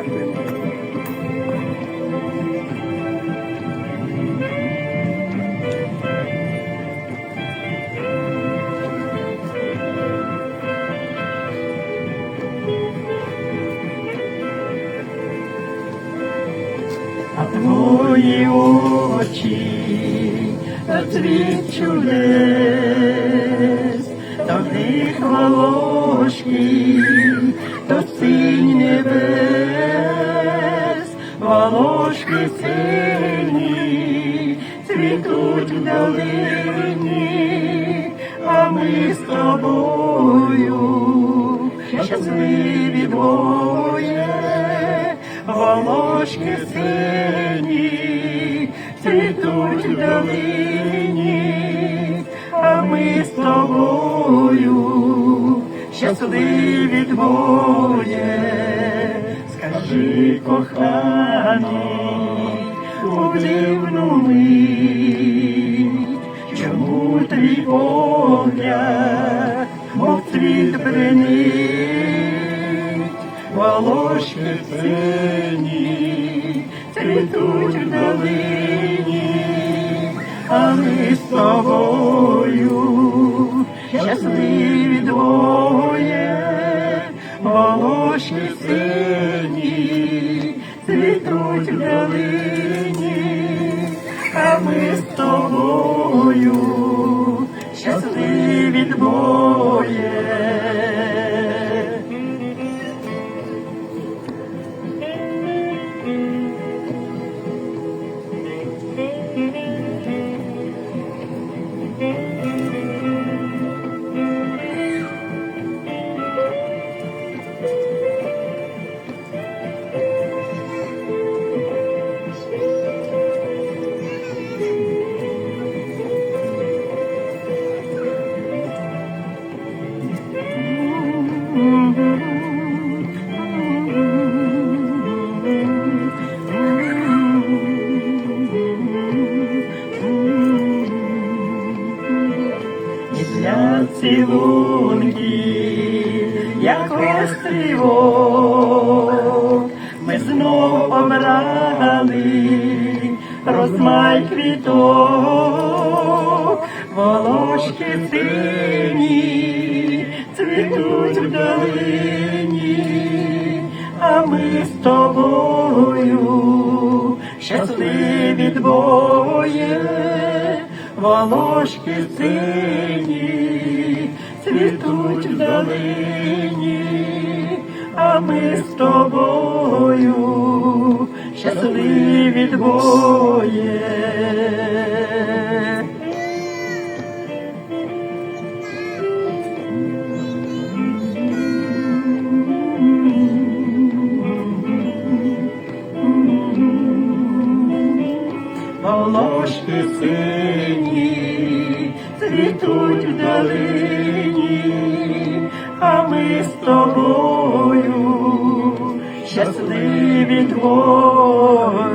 Дякую. Твої очі, цвіт чудес, то дих волошки, то синь небес, волошки сині, цвітуть в долині, а ми з тобою щасливі двоє волошки сині, цвітуть в долині, а ми з тобою щасливі двоє. Скажи, коханий, у дивну мить, чому твій погляд, мов цвіт бренить, волошки сині, цвітуть в долині, а ми з тобою щасливі сині, цвітуть в долині, а ми з тобою для цілунків, як острівок, ми знов обрали розмай квіток, волошки сині, цвітуть в долині, а ми з тобою щасливі двоє волошки сині, цвітуть в долині, а ми з тобою щасливі двоє. Волошки сині, цвітуть в долині, а ми з тобою щасливі двоє.